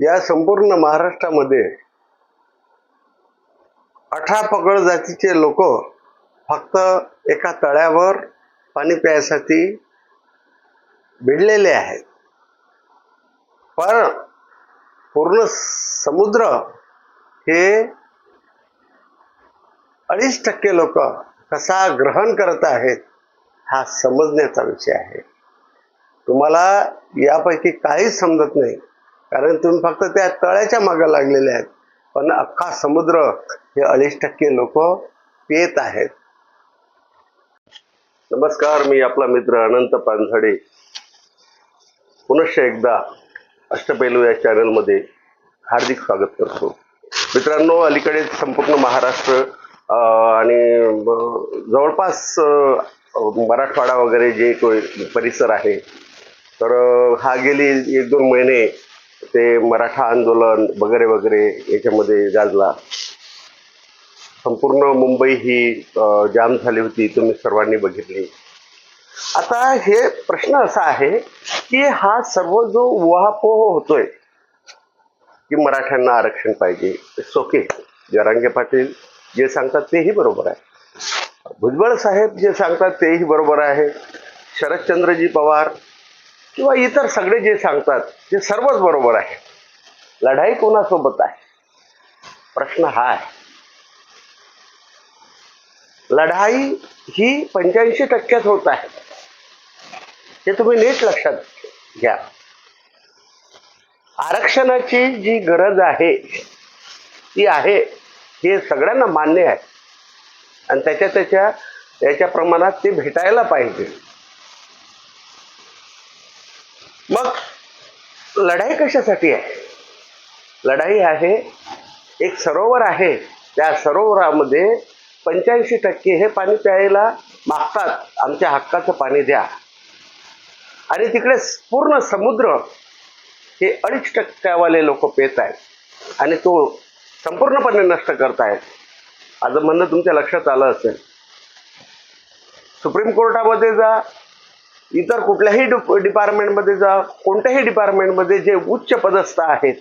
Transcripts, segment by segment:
या संपूर्ण महाराष्ट्रामध्ये अठरा पगड जातीचे लोक फक्त एका तळ्यावर पाणी प्यायसाठी भिडलेले आहेत. पण पूर्ण समुद्र हे अडीच टक्के लोक कसा ग्रहण करत आहेत हा समजण्याचा विषय आहे. तुम्हाला यापैकी काहीच समजत नाही. कारण तुम्ही फक्त त्या तळ्याच्या मागं लागलेले आहेत. पण अख्खा समुद्र हे अडीच टक्के लोक पेत आहेत. नमस्कार मी आपला मित्र अनंत पानझडे. पुनश्च एकदा अष्टपैलू या चॅनलमध्ये हार्दिक स्वागत करतो. मित्रांनो अलीकडे संपूर्ण महाराष्ट्र आणि जवळपास मराठवाडा वगैरे जे कोई परिसर आहे तर हा गेली एक दोन महिने ते मराठा आंदोलन वगैरे वगैरे याच्यामध्ये गाजला. संपूर्ण मुंबई ही जाम झाली होती तुम्ही सर्वांनी बघितली. आता हे प्रश्न असा आहे की हा सर्व जो उहापोह होतोय की मराठ्यांना आरक्षण पाहिजे ओके जरांगे पाटील जे सांगतात तेही बरोबर आहे. भुजबळ साहेब जे सांगतात तेही बरोबर आहे. शरदचंद्रजी पवार किंवा इतर सगळे जे सांगतात ते सर्वच बरोबर आहे. लढाई कोणासोबत आहे? प्रश्न हा आहे. लढाई ही पंच्याऐंशी टक्क्यात होत आहे. हे तुम्ही नीट लक्षात घ्या. आरक्षणाची जी गरज आहे ती आहे हे सगळ्यांना मान्य आहे. आणि त्याच्या त्याच्या त्याच्या प्रमाणात ते भेटायला पाहिजे. मग लढाई कशासाठी आहे? लढाई आहे एक सरोवर आहे त्या सरोवरामध्ये पंच्याऐंशी टक्के हे पाणी प्यायला मागतात आमच्या हक्काचं पाणी द्या. आणि तिकडे पूर्ण समुद्र हे अडीच टक्क्यावाले लोक पेत आहेत आणि तो संपूर्णपणे नष्ट करतायत आज म्हणणं तुमच्या लक्षात आलं असेल. सुप्रीम कोर्टामध्ये जा इतर कुठल्याही डिप डिपार्टमेंटमध्ये जा कोणत्याही डिपार्टमेंटमध्ये जे उच्च पदस्थ आहेत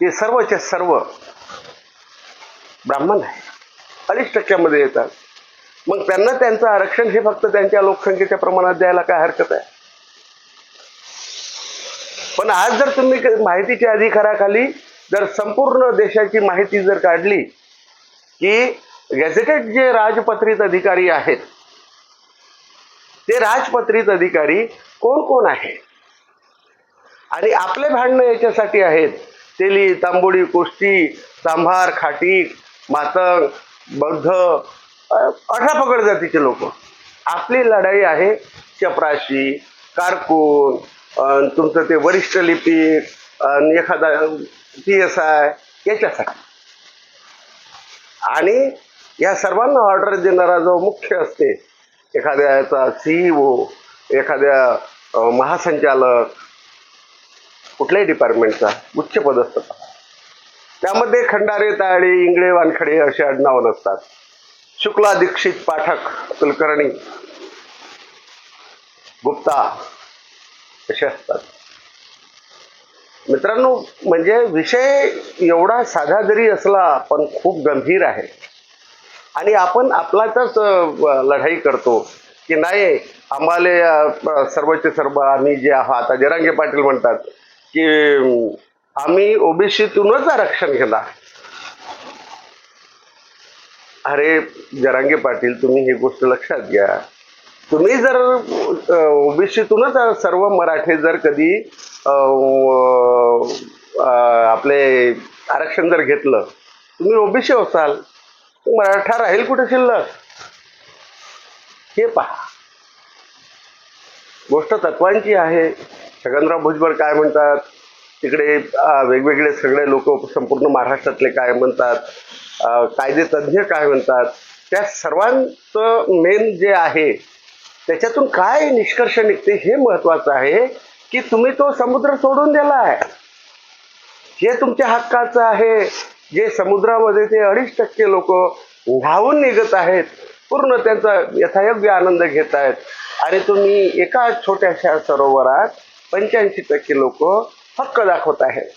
ते सर्वचे सर्व ब्राह्मण आहे अडीच टक्क्यामध्ये येतात. मग त्यांना त्यांचं आरक्षण हे फक्त त्यांच्या लोकसंख्येच्या प्रमाणात द्यायला काय हरकत आहे? पण आज जर तुम्ही माहितीच्या अधिकाराखाली जर संपूर्ण देशाची माहिती जर काढली की गॅझेटेड जे राजपत्रित अधिकारी आहेत ते राजपत्रित अधिकारी कोण कोण आहे? आणि आपले भांडणं याच्यासाठी आहेत. तेली तांबोळी कोष्टी सांभार खाटीक मातंग बौद्ध अठरा पकड जातीचे लोक. आपली लढाई आहे चपराशी कारकून तुमचं ते वरिष्ठ लिपिक एखादा पी एस आय याच्यासाठी. आणि या सर्वांना ऑर्डर देणारा जो मुख्य असते एखाद्याचा सीईओ एखाद्या महासंचालक कुठल्याही डिपार्टमेंटचा उच्च पदस्थ त्यामध्ये खंडारे ताळे इंगळे वानखडे असे आडनाव नसतात. शुक्ला दीक्षित पाठक कुलकर्णी गुप्ता असे असतात. मित्रांनो म्हणजे विषय एवढा साधा जरी असला पण खूप गंभीर आहे. आणि आपण आपलाच लढाई करतो. की नाही आम्हाला सर्वचे सर्व आम्ही जे आहात जरांगे पाटील म्हणतात की आम्ही ओबीसीतूनच आरक्षण घेणार. अरे जरांगे पाटील तुम्ही ही गोष्ट लक्षात घ्या. तुम्ही जर ओबीसीतूनच सर्व मराठे जर कधी आपले आरक्षण जर घेतलं तुम्ही ओबीसी असाल. मराठा राहील कुठे शिल्लक? हे पहा. गोष्ट तत्वांची आहे. छगनराव भुजबळ काय म्हणतात? तिकडे वेगवेगळे सगळे लोक संपूर्ण महाराष्ट्रातले काय म्हणतात? कायदे तज्ज्ञ काय म्हणतात? त्या सर्वांचं मेन जे आहे त्याच्यातून काय निष्कर्ष निघते हे महत्वाचं आहे की तुम्ही तो समुद्र सोडून दिला आहे जे तुमच्या हक्काचं आहे. जे समुद्रामध्ये ते अडीच टक्के लोक धावून निघत आहेत पूर्ण त्यांचा यथायोग्य आनंद घेत आहेत. आणि तुम्ही एका छोट्याशा सरोवरात पंच्याऐंशी टक्के लोक हक्क दाखवत आहेत.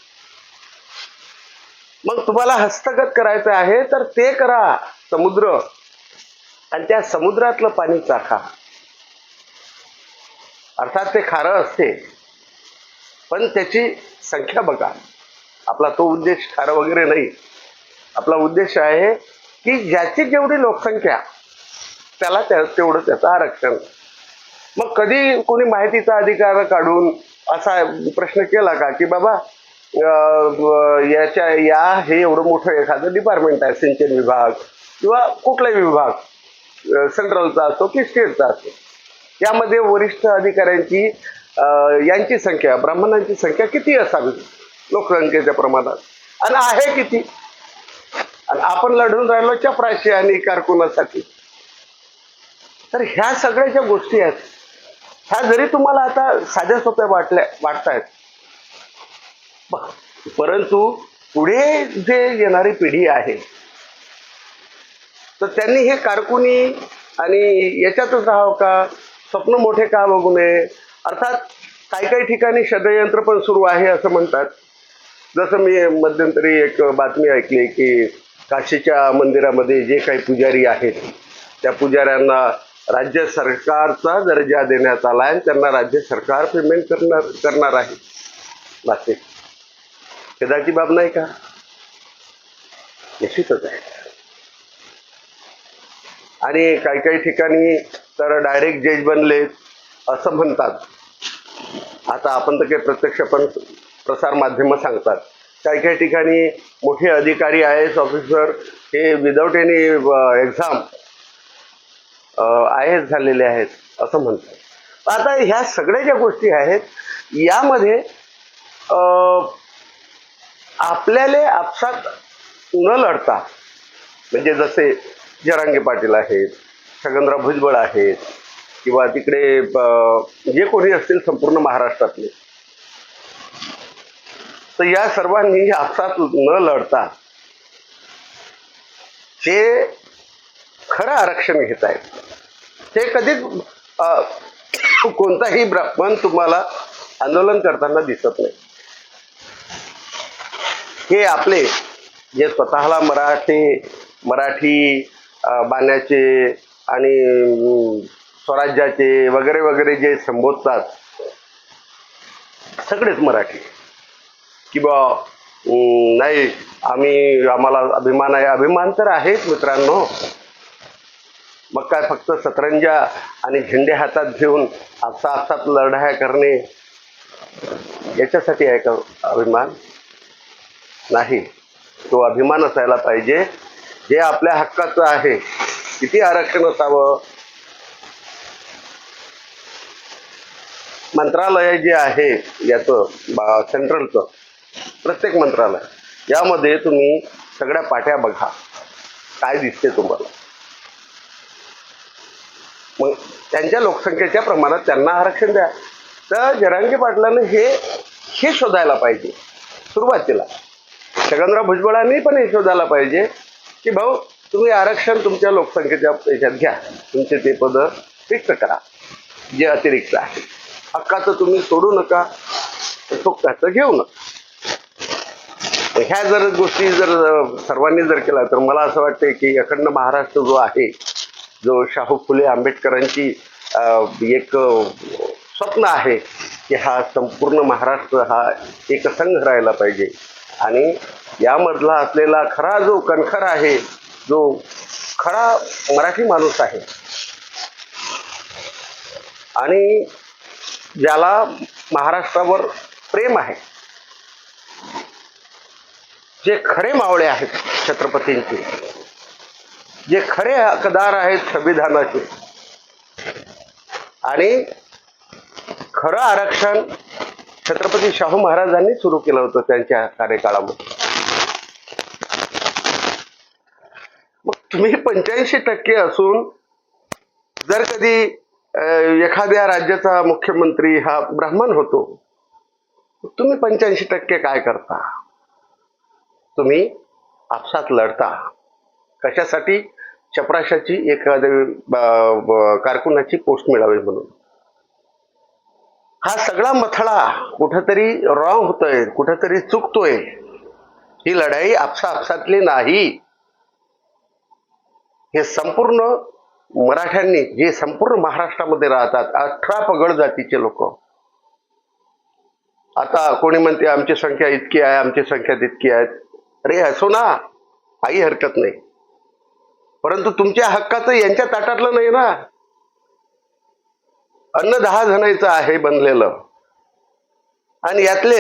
मग तुम्हाला हस्तगत करायचं आहे तर ते करा समुद्र. आणि त्या समुद्रातलं पाणी चाखा. अर्थात ते खारं असते. पण त्याची संख्या बघा. आपला तो उद्देश खरा वगैरे नाही. आपला उद्देश आहे की ज्याची जेवढी लोकसंख्या त्याला त्या तेवढं त्याचं आरक्षण. मग कधी कोणी माहितीचा अधिकार काढून असा प्रश्न केला का की बाबा याच्या या हे एवढं मोठं एखादं डिपार्टमेंट आहे सिंचन विभाग किंवा कुठलाही विभाग सेंट्रलचा असतो की स्टेटचा असतो यामध्ये वरिष्ठ अधिकाऱ्यांची यांची संख्या ब्राह्मणांची संख्या किती असावी? लोकसंख्येच्या प्रमाणात. आणि आहे किती? आणि आपण लढून राहिलो चपराशी आणि कारकुनासाठी तर ह्या सगळ्या ज्या गोष्टी आहेत ह्या जरी तुम्हाला आता साध्या सोप्या वाटल्या वाटतायत परंतु पुढे जे येणारी पिढी आहे तर त्यांनी हे कारकुनी आणि याच्यातच राहावं का? स्वप्न मोठे का बघू नये? अर्थात काही काही ठिकाणी षडयंत्र पण सुरू आहे असं म्हणतात. जसं मी मध्यंतरी एक बातमी ऐकली की काशीच्या मंदिरामध्ये जे काही पुजारी आहेत त्या पुजाऱ्यांना राज्य सरकारचा दर्जा देण्यात आला आहे त्यांना राज्य सरकार पेमेंट करणार करणार आहे. नाशिक खेदाची बाब नाही का? निश्चितच आहे. आणि काही काही ठिकाणी तर डायरेक्ट जज बनले असं म्हणतात. आता आपण तर काही प्रत्यक्ष पण प्रसार माध्यमं सांगतात. काही काही ठिकाणी मोठे अधिकारी आय एस ऑफिसर हे without any exam I S झालेले आहेत असं म्हणतात. आता ह्या सगळ्या ज्या गोष्टी आहेत यामध्ये आपल्याला आपसात न लढता. म्हणजे जसे जरांगे पाटील आहेत छगनराव भुजबळ आहेत किंवा तिकडे जे कोणी असतील संपूर्ण महाराष्ट्रातले तर या सर्वांनी आपसात न लढता ते खरं आरक्षण घेत आहेत. ते कधीच अं, कोणताही ब्राह्मण तुम्हाला आंदोलन करताना दिसत नाही. हे आपले जे स्वतःला मराठी मराठी बाण्याचे आणि स्वराज्याचे वगैरे वगैरे जे संबोधतात सगळेच मराठी. की बा नाही आम्ही आम्हाला अभिमान आहे. अभिमान तर आहेच मित्रांनो. मग काय फक्त सतरंजा आणि झेंडे हातात घेऊन आत्ता आपसात लढाया करणे याच्यासाठी आहे का अभिमान? नाही. तो अभिमान असायला पाहिजे. जे आपल्या हक्काचं आहे. किती आरक्षण असावं? मंत्रालय जे आहे याचं बा- सेंट्रलचं प्रत्येक मंत्रालय. यामध्ये तुम्ही सगळ्या पाट्या बघा. काय दिसते तुम्हाला? मग त्यांच्या लोकसंख्येच्या प्रमाणात त्यांना आरक्षण द्या. तर जरांगी पाटलानं हे हे शोधायला पाहिजे. सुरुवातीला. छगनराव भुजबळांनी पण हे शोधायला पाहिजे की भाऊ तुम्ही आरक्षण तुमच्या लोकसंख्येच्या याच्यात घ्या. तुमचे ते पद रिक्त करा. जे अतिरिक्त आहे. हक्काचं तुम्ही सोडू नका. सुक्काचं घेऊ नका. ह्या जर गोष्टी जर सर्वांनी जर केला तर मला असं वाटतं की अखंड महाराष्ट्र जो आहे जो शाहू फुले आंबेडकरांची एक स्वप्न आहे की हा संपूर्ण महाराष्ट्र हा एकसंघ राहायला पाहिजे. आणि यामधला असलेला खरा जो कणखर आहे जो खरा मराठी माणूस आहे आणि ज्याला महाराष्ट्रावर प्रेम आहे जे खरे मावळे आहेत छत्रपतींचे जे खरे हकदार आहेत संविधानाचे. आणि खरं आरक्षण छत्रपती शाहू महाराजांनी सुरू केलं होतं त्यांच्या कार्यकाळामध्ये. मग तुम्ही पंच्याऐंशी टक्के असून जर कधी एखाद्या राज्याचा मुख्यमंत्री हा ब्राह्मण होतो तुम्ही पंच्याऐंशी टक्के काय करता? तुम्ही आपसात लढता. कशासाठी? चपराशाची एखाद्या कारकुनाची पोस्ट मिळावी म्हणून. हा सगळा मथळा कुठंतरी रॉंग होतोय कुठंतरी चुकतोय. ही लढाई आपसा आपसातली नाही. हे संपूर्ण मराठ्यांनी जे संपूर्ण महाराष्ट्रामध्ये राहतात अठरा पगड जातीचे लोक. आता कोणी म्हणते आमची संख्या इतकी आहे आमची संख्या तितकी आहे. अरे असो ना काही हरकत नाही. परंतु तुमच्या हक्काचं यांच्या ताटातलं नाही ना. अन्न दहा जणांचं आहे बनलेलं. आणि यातले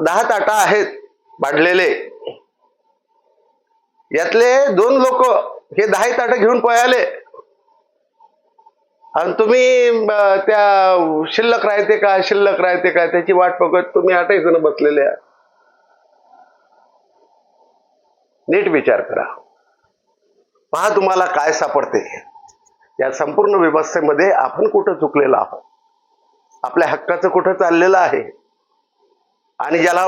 दहा ताटा आहेत वाढलेले यातले दोन लोक हे दहा ताट घेऊन पळाले. आणि तुम्ही त्या शिल्लक राहते का शिल्लक राहते का त्याची वाट बघत तुम्ही आठही जण बसलेले आहात. नीट विचार करा. पहा तुम्हाला काय सापडते. या संपूर्ण व्यवस्थेमध्ये आपण कुठं चुकलेलो आहोत? आपल्या हक्काचं कुठं चाललेलं आहे? आणि ज्याला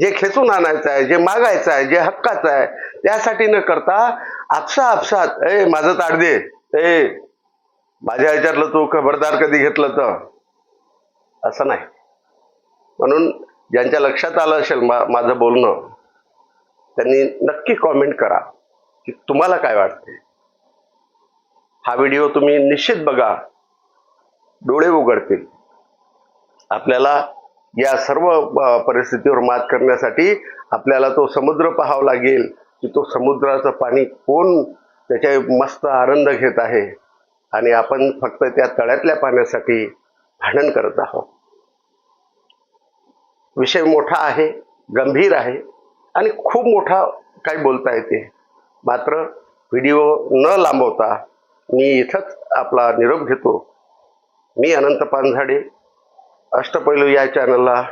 जे खेचून आणायचं आहे जे मागायचं आहे जे हक्काचं आहे त्यासाठी न करता आपसा आपसात ए माझं ताट दे. ए माझ्या विचारलं तू खबरदार कधी घेतलं तर? असं नाही. म्हणून ज्यांच्या लक्षात आलं असेल मा माझं बोलणं त्यांनी नक्की कॉमेंट करा की तुम्हाला काय वाटते हा व्हिडिओ तुम्ही निश्चित बघा. डोळे उघडतील. आपल्याला या सर्व परिस्थितीवर मात करण्यासाठी आपल्याला तो समुद्र पाहावा लागेल की तो समुद्राचं पाणी कोण त्याच्या मस्त आनंद घेत आहे. आणि आपण फक्त त्या तळ्यातल्या पाण्यासाठी भांडण करत आहोत. विषय मोठा आहे गंभीर आहे. आणि खूप मोठा काही बोलता येते. मात्र व्हिडिओ न लांबवता मी इथंच आपला निरोप घेतो. मी अनंत पानझाडे. अष्टपैलू या चॅनलला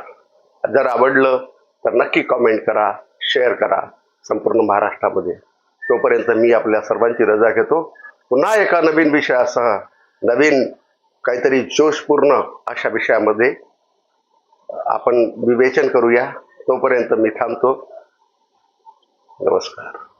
जर आवडलं तर नक्की कॉमेंट करा शेअर करा संपूर्ण महाराष्ट्रामध्ये. तोपर्यंत मी आपल्या सर्वांची रजा घेतो. पुन्हा एका नवीन विषयासह नवीन काहीतरी जोशपूर्ण अशा विषयामध्ये आपण विवेचन करूया. तोपर्यंत मी थांबतो. नमस्कार